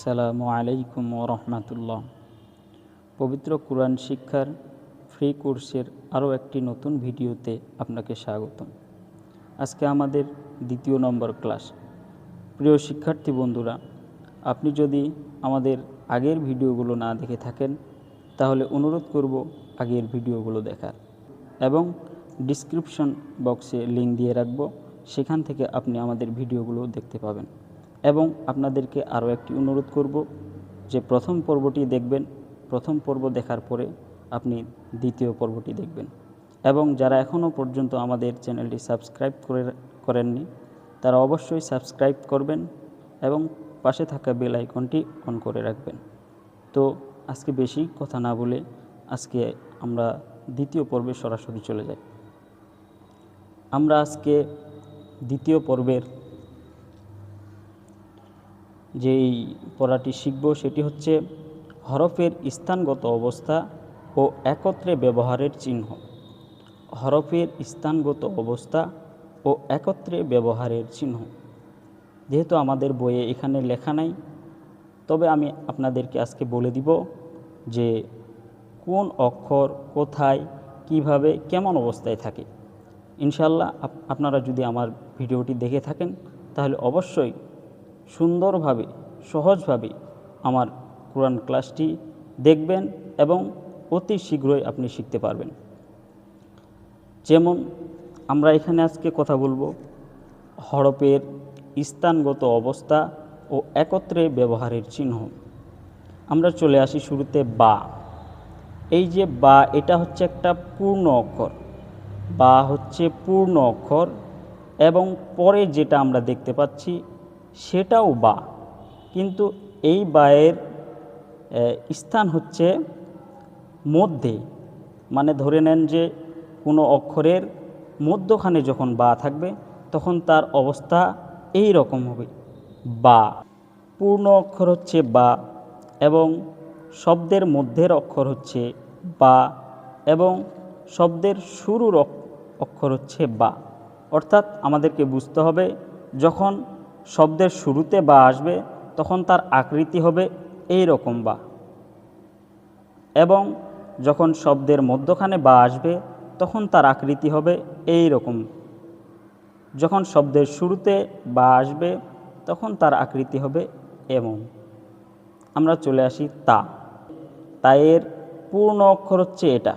আসসালামু আলাইকুম রহমতুল্লাহ। পবিত্র কোরআন শিক্ষার ফ্রি কোর্সের আরও একটি নতুন ভিডিওতে আপনাকে স্বাগতম। আজকে আমাদের দ্বিতীয় নম্বর ক্লাস। প্রিয় শিক্ষার্থী বন্ধুরা, আপনি যদি আমাদের আগের ভিডিওগুলো না দেখে থাকেন, তাহলে অনুরোধ করব আগের ভিডিওগুলো দেখার। এবং ডিসক্রিপশন বক্সে লিঙ্ক দিয়ে রাখব, সেখান থেকে আপনি আমাদের ভিডিওগুলো দেখতে পাবেন। এবং আপনাদেরকে আরও একটি অনুরোধ করব যে প্রথম পর্বটি দেখবেন, প্রথম পর্ব দেখার পরে আপনি দ্বিতীয় পর্বটি দেখবেন। এবং যারা এখনও পর্যন্ত আমাদের চ্যানেলটি সাবস্ক্রাইব করে, করেননি, তারা অবশ্যই সাবস্ক্রাইব করবেন এবং পাশে থাকা বেল আইকনটি অন করে রাখবেন। তো আজকে বেশি কথা না বলে আজকে আমরা দ্বিতীয় পর্বে সরাসরি চলে যাই। আমরা আজকে দ্বিতীয় পর্বের যেই পড়াটি শিখব সেটি হচ্ছে হরফের স্থানগত অবস্থা ও একত্রে ব্যবহারের চিহ্ন। হরফের স্থানগত অবস্থা ও একত্রে ব্যবহারের চিহ্ন। যেহেতু আমাদের বইয়ে এখানে লেখা নাই, তবে আমি আপনাদেরকে আজকে বলে দিব যে কোন অক্ষর কোথায়, কীভাবে, কেমন অবস্থায় থাকে। ইনশাল্লাহ আপ- আপনারা যদি আমার ভিডিওটি দেখে থাকেন, তাহলে অবশ্যই সুন্দরভাবে, সহজভাবে আমার কোরআন ক্লাসটি দেখবেন এবং অতি শীঘ্রই আপনি শিখতে পারবেন। যেমন আমরা এখানে আজকে কথা বলব হরফের স্থানগত অবস্থা ও একত্রে ব্যবহারের চিহ্ন। আমরা চলে আসি শুরুতে বা। এই যে বা, এটা হচ্ছে একটা পূর্ণ অক্ষর। বা হচ্ছে পূর্ণ অক্ষর এবং পরে যেটা আমরা দেখতে পাচ্ছি সেটাও বা। কিন্তু এই বায়ের স্থান হচ্ছে মধ্যে। মানে ধরে নেন যে কোনো অক্ষরের মধ্যখানে যখন বা থাকবে, তখন তার অবস্থা এই রকম হবে। বা। পূর্ণ অক্ষর হচ্ছে বা এবং শব্দের মধ্যের অক্ষর হচ্ছে বা এবং শব্দের শুরুর অক- অক্ষর হচ্ছে বা। অর্থাৎ আমাদেরকে বুঝতে হবে যখন শব্দের শুরুতে বা আসবে, তখন তার আকৃতি হবে এই রকম বা। এবং যখন শব্দের মধ্যখানে বা আসবে, তখন তার আকৃতি হবে এই রকম যখন শব্দের শুরুতে বা আসবে, তখন তার আকৃতি হবে এমন। আমরা চলে আসি তা। তায়ের পূর্ণ অক্ষর হচ্ছে এটা।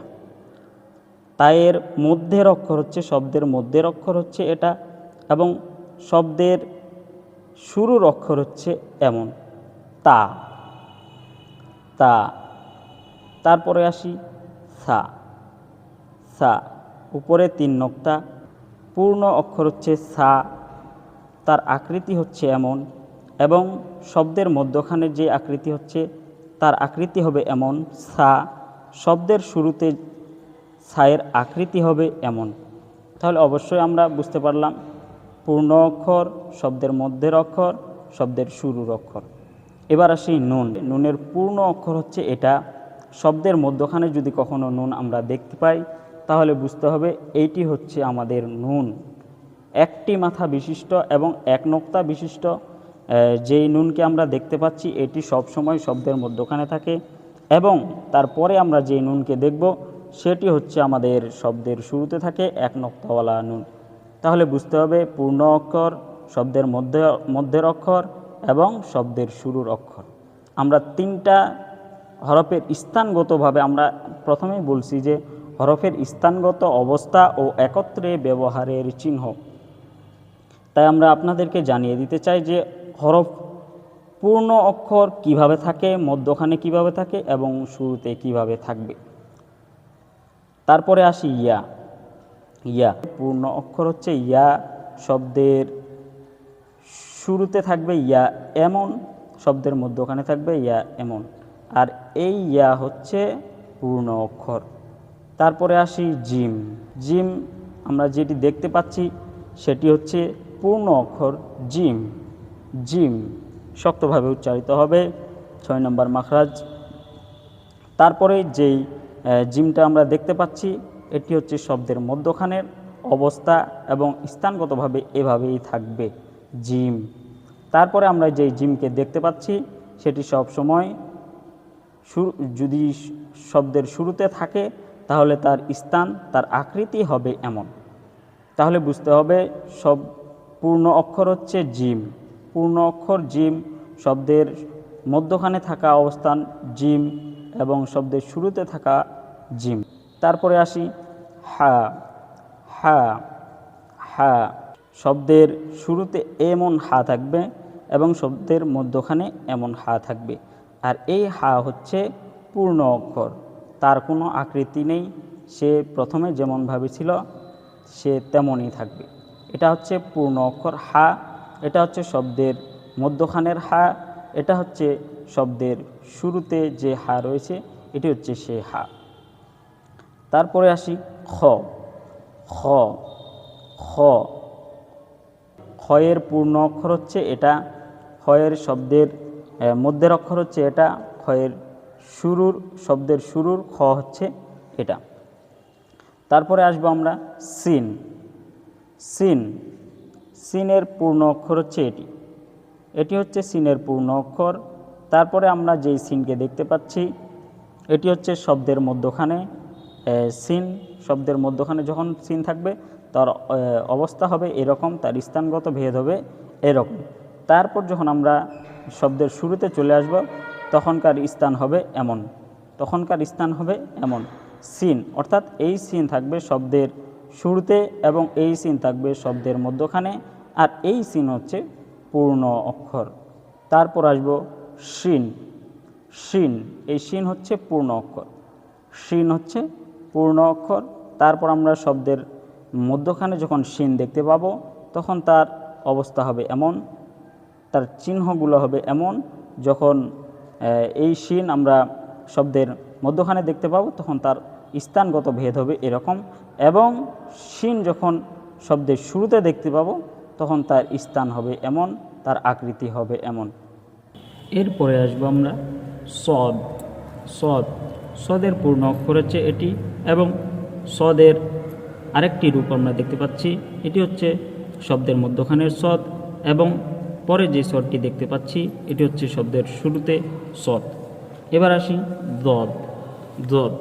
তায়ের মধ্যের অক্ষর হচ্ছে, শব্দের মধ্যের অক্ষর হচ্ছে এটা। এবং শব্দের শুরুর অক্ষর হচ্ছে এমন। তা। তা। তারপরে আসি সা। সা। উপরে তিন নক্তা। পূর্ণ অক্ষর হচ্ছে সা। তার আকৃতি হচ্ছে এমন এবং শব্দের মধ্যখানে যে আকৃতি হচ্ছে, তার আকৃতি হবে এমন সা। শব্দের শুরুতে ছায়ের আকৃতি হবে এমন। তাহলে অবশ্যই আমরা বুঝতে পারলাম পূর্ণ অক্ষর, শব্দের মধ্যের অক্ষর, শব্দের শুরুর অক্ষর। এবার আসি নুন। নুনের পূর্ণ অক্ষর হচ্ছে এটা। শব্দের মধ্যখানে যদি কখনো নুন আমরা দেখতে পাই, তাহলে বুঝতে হবে এইটি হচ্ছে আমাদের নুন। একটি মাথা বিশিষ্ট এবং এক নোক্তা বিশিষ্ট যেই নুনকে আমরা দেখতে পাচ্ছি, এটি সবসময় শব্দের মধ্যখানে থাকে এবং তারপরে আমরা যেই নুনকে দেখব, সেটি হচ্ছে আমাদের শব্দের শুরুতে থাকে এক নোক্তাওয়ালা নুন। তাহলে বুঝতে হবে পূর্ণ অক্ষর, শব্দের মধ্যে, মধ্যের অক্ষর এবং শব্দের শুরুর অক্ষর। আমরা তিনটা হরফের স্থানগতভাবে আমরা প্রথমেই বলছি যে হরফের স্থানগত অবস্থা ও একত্রে ব্যবহারের চিহ্ন। তাই আমরা আপনাদেরকে জানিয়ে দিতে চাই যে হরফ পূর্ণ অক্ষর কীভাবে থাকে, মধ্যখানে কীভাবে থাকে এবং শুরুতে কীভাবে থাকবে। তারপরে আসি ইয়া। ইয়া। পূর্ণ অক্ষর হচ্ছে ইয়া। শব্দের শুরুতে থাকবে ইয়া, এমন। শব্দের মধ্যখানে থাকবে ইয়া, এমন। আর এই ইয়া হচ্ছে পূর্ণ অক্ষর। তারপরে আসি জিম। জিম, আমরা যেটি দেখতে পাচ্ছি, সেটি হচ্ছে পূর্ণ অক্ষর জিম। জিম শক্তভাবে উচ্চারিত হবে। ছয় নম্বর মাখরাজ। তারপরে যেই জিমটা আমরা দেখতে পাচ্ছি এটি হচ্ছে শব্দের মধ্যখানের অবস্থা এবং স্থানগতভাবে এভাবেই থাকবে, জিম। তারপরে আমরা যেই জিমকে দেখতে পাচ্ছি, সেটি সব সময় যদি শব্দের শুরুতে থাকে, তাহলে তার স্থান, তার আকৃতি হবে এমন। তাহলে বুঝতে হবে, সব পূর্ণ অক্ষর হচ্ছে জিম। পূর্ণ অক্ষর জিম, শব্দের মধ্যখানে থাকা অবস্থান জিম এবং শব্দের শুরুতে থাকা জিম। তারপরে আসি হা হা হা। শব্দের শুরুতে এমন হা থাকবে এবং শব্দের মধ্যখানে এমন হা থাকবে। আর এই হা হচ্ছে পূর্ণ অক্ষর। তার কোনো আকৃতি নেই। সে প্রথমে যেমনভাবে ছিল, সে তেমনই থাকবে। এটা হচ্ছে পূর্ণ অক্ষর হা। এটা হচ্ছে শব্দের মধ্যখানের হা। এটা হচ্ছে শব্দের শুরুতে যে হা রয়েছে, এটি হচ্ছে সে হা। তারপরে আসি খ খ খ। ক্ষয়ের পূর্ণ অক্ষর হচ্ছে এটা, ক্ষয়ের শব্দের মধ্যের অক্ষর হচ্ছে এটা, ক্ষয়ের শুরুর শব্দের শুরুর খ হচ্ছে এটা। তারপরে আসব আমরা সিন সিন, সিনের পূর্ণ অক্ষর হচ্ছে এটি। এটি হচ্ছে সিনের পূর্ণ অক্ষর। তারপরে আমরা যেই সিনকে দেখতে পাচ্ছি, এটি হচ্ছে শব্দের মধ্যখানে। সিন শব্দের মধ্যখানে যখন সিন থাকবে, তার অবস্থা হবে এরকম, তার স্থানগত ভেদ হবে এরকম। তারপর যখন আমরা শব্দের শুরুতে চলে আসব, তখনকার স্থান হবে এমন। তখনকার স্থান হবে এমন। সিন, অর্থাৎ এই সিন থাকবে শব্দের শুরুতে এবং এই সিন থাকবে শব্দের মধ্যখানে, আর এই সিন হচ্ছে পূর্ণ অক্ষর। তারপর আসব শিন। শিন, এই শিন হচ্ছে পূর্ণ অক্ষর। শিন হচ্ছে পূর্ণ অক্ষর, তারপর আমরা শব্দের মধ্যখানে যখন শিন দেখতে পাবো, তখন তার অবস্থা হবে এমন, তার চিহ্নগুলো হবে এমন, যখন এই শিন আমরা শব্দের মধ্যখানে দেখতে পাবো, তখন তার স্থানগত ভেদ হবে এরকম, এবং শিন যখন শব্দের শুরুতে দেখতে পাবো, তখন তার স্থান হবে এমন, তার আকৃতি হবে এমন। এরপরে আসব আমরা সদ সদ। সদের পূর্ণ অক্ষর হচ্ছে এটি এবং সদের আরেকটি রূপ আমরা দেখতে পাচ্ছি। এটি হচ্ছে শব্দের মধ্যখানের সদ এবং পরে যে স্বরটি দেখতে পাচ্ছি, এটি হচ্ছে শব্দের শুরুতে সদ। এবার আসি দদ। জদ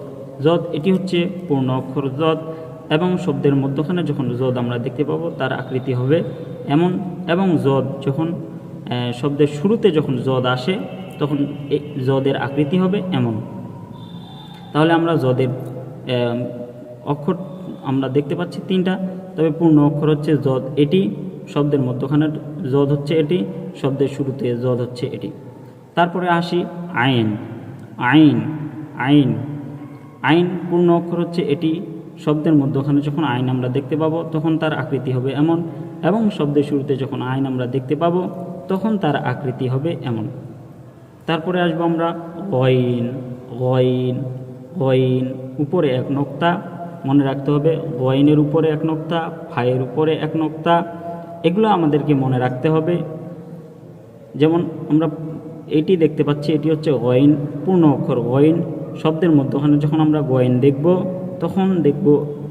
জদ এটি হচ্ছে পূর্ণ অক্ষর জদ এবং শব্দের মধ্যখানে যখন জদ আমরা দেখতে পাবো, তার আকৃতি হবে এমন এবং জদ যখন শব্দের শুরুতে যখন জদ আসে, তখন জদের আকৃতি হবে এমন। তাহলে আমরা জদের অক্ষর আমরা দেখতে পাচ্ছি তিনটা, তবে পূর্ণ অক্ষর হচ্ছে জদ এটি শব্দের মধ্যখানে জদ হচ্ছে এটি, শব্দের শুরুতে জদ হচ্ছে এটি। তারপরে আসি আইন আইন আইন আইন পূর্ণ অক্ষর হচ্ছে এটি, শব্দের মধ্যখানে যখন আইন আমরা দেখতে পাবো তখন তার আকৃতি হবে এমন, এবং শব্দের শুরুতে যখন আইন আমরা দেখতে পাবো তখন তার আকৃতি হবে এমন। তারপরে আসব আমরা গইন গইন গইন উপরে এক নোক্তা, মনে রাখতে হবে গইনের উপরে এক নোক্তা ফায়ের উপরে এক নোক্তা, এগুলো আমাদেরকে মনে রাখতে হবে। যেমন আমরা এটি দেখতে পাচ্ছি, এটি হচ্ছে গয়েন পূর্ণ অক্ষর গয়েন শব্দের মধ্যখানে যখন আমরা গয়েন দেখব, তখন দেখব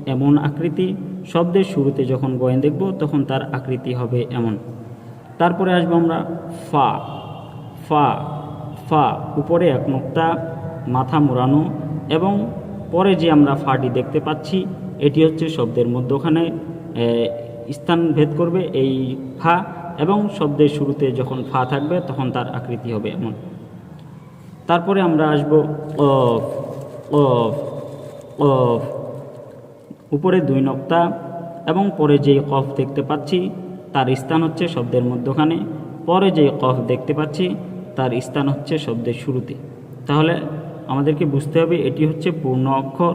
এমন আকৃতি, শব্দের শুরুতে যখন গয়েন দেখব, তখন তার আকৃতি হবে এমন। তারপরে আসব আমরা ফা ফা ফা, উপরে এক নোক্তা, মাথা মোড়ানো এবং পরে যে আমরা ফাটি দেখতে পাচ্ছি, এটি হচ্ছে শব্দের মধ্যখানে স্থান ভেদ করবে এই ফা এবং শব্দের শুরুতে যখন ফা থাকবে তখন তার আকৃতি হবে এমন। তারপরে আমরা আসব উপরে দুই নক্তা এবং পরে যেই কফ দেখতে পাচ্ছি, তার স্থান হচ্ছে শব্দের মধ্যখানে, পরে যেই কফ দেখতে পাচ্ছি, তার স্থান হচ্ছে শব্দের শুরুতে। তাহলে আমাদেরকে বুঝতে হবে এটি হচ্ছে পূর্ণ অক্ষর,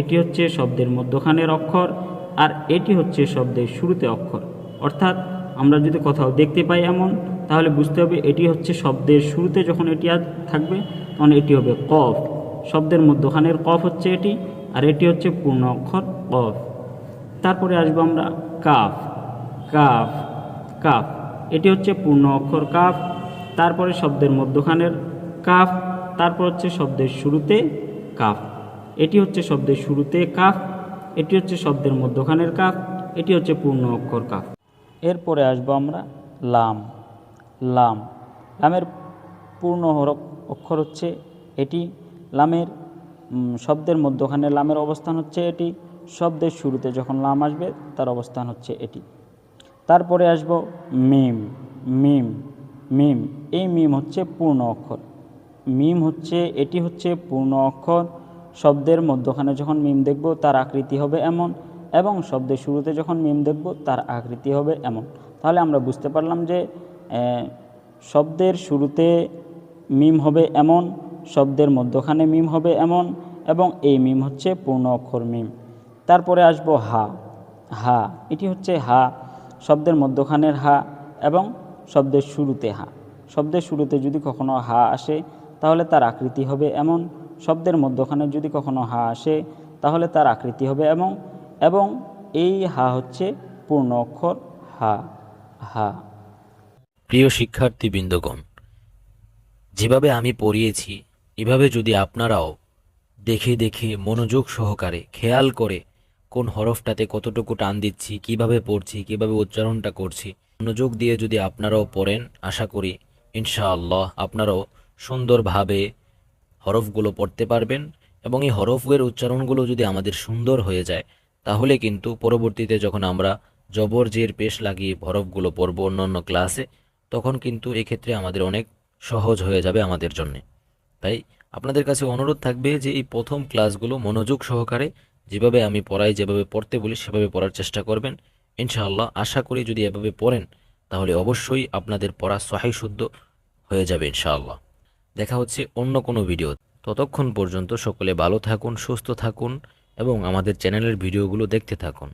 এটি হচ্ছে শব্দের মধ্যখানের অক্ষর, আর এটি হচ্ছে শব্দের শুরুতে অক্ষর। অর্থাৎ আমরা যদি কোথাও দেখতে পাই এমন, তাহলে বুঝতে হবে এটি হচ্ছে শব্দের শুরুতে যখন এটি থাকবে, তখন এটি হবে কফ। শব্দের মধ্যখানের কফ হচ্ছে এটি, আর এটি হচ্ছে পূর্ণ অক্ষর, কফ। তারপরে আসব আমরা কাফ কাফ কাফ। এটি হচ্ছে পূর্ণ অক্ষর কাফ, তারপরে শব্দের মধ্যখানের কাফ তারপর হচ্ছে শব্দের শুরুতে কাফ। এটি হচ্ছে শব্দের শুরুতে কাফ, এটি হচ্ছে শব্দের মধ্যখানের কাফ, এটি হচ্ছে পূর্ণ অক্ষর কাফ। এরপরে আসব আমরা লাম। লাম, লামের পূর্ণ অক্ষর হচ্ছে এটি। লামের শব্দের মধ্যখানে লামের অবস্থান হচ্ছে এটি। শব্দের শুরুতে যখন লাম আসবে, তার অবস্থান হচ্ছে এটি। তারপরে আসব মিম মিম মিম। এই মিম হচ্ছে পূর্ণ অক্ষর। মিম হচ্ছে, এটি হচ্ছে পূর্ণ অক্ষর। শব্দের মধ্যখানে যখন মিম দেখব, তার আকৃতি হবে এমন এবং শব্দের শুরুতে যখন মিম দেখব, তার আকৃতি হবে এমন। তাহলে আমরা বুঝতে পারলাম যে শব্দের শুরুতে মিম হবে এমন, শব্দের মধ্যখানে মিম হবে এমন এবং এই মিম হচ্ছে পূর্ণ অক্ষর মিম। তারপরে আসব হা। হা, এটি হচ্ছে হা, শব্দের মধ্যখানের হা এবং শব্দের শুরুতে হা। শব্দের শুরুতে যদি কখনো হা আসে তাহলে তার আকৃতি হবে এমন। শব্দের মধ্যখানে যদি কখনো হা আসে, তাহলে তার আকৃতি হবে এমন। এবং এই হা হচ্ছে পূর্ণ অক্ষর হা হা। প্রিয় শিক্ষার্থী শিক্ষার্থীবৃন্দগণ, যেভাবে আমি পড়িয়েছি, এভাবে যদি আপনারাও দেখে দেখে মনোযোগ সহকারে খেয়াল করে কোন হরফটাতে কতটুকু টান দিচ্ছি, কীভাবে পড়ছি, কীভাবে উচ্চারণটা করছি, মনোযোগ দিয়ে যদি আপনারাও পড়েন, আশা করি ইনশাআল্লাহ আপনারাও সুন্দরভাবে হরফগুলো পড়তে পারবেন এবং এই হরফের উচ্চারণগুলো যদি আমাদের সুন্দর হয়ে যায়, তাহলে কিন্তু পরবর্তীতে যখন আমরা জবর জের পেশ লাগিয়ে হরফগুলো পড়ব অন্যান্য ক্লাসে, তখন কিন্তু এক্ষেত্রে আমাদের অনেক সহজ হয়ে যাবে আমাদের জন্যে। তাই আপনাদের কাছে অনুরোধ থাকবে যে এই প্রথম ক্লাসগুলো মনোযোগ সহকারে যেভাবে আমি পড়াই, যেভাবে পড়তে বলি, সেভাবে পড়ার চেষ্টা করবেন। ইনশাআল্লাহ আশা করি যদি এভাবে পড়েন, তাহলে অবশ্যই আপনাদের পড়া সহায় শুদ্ধ হয়ে যাবে ইনশাআল্লাহ। দেখা হচ্ছে অন্য কোনো ভিডিও ততক্ষণ পর্যন্ত সকলে ভালো থাকুন, সুস্থ থাকুন এবং আমাদের চ্যানেলের ভিডিওগুলো দেখতে থাকুন।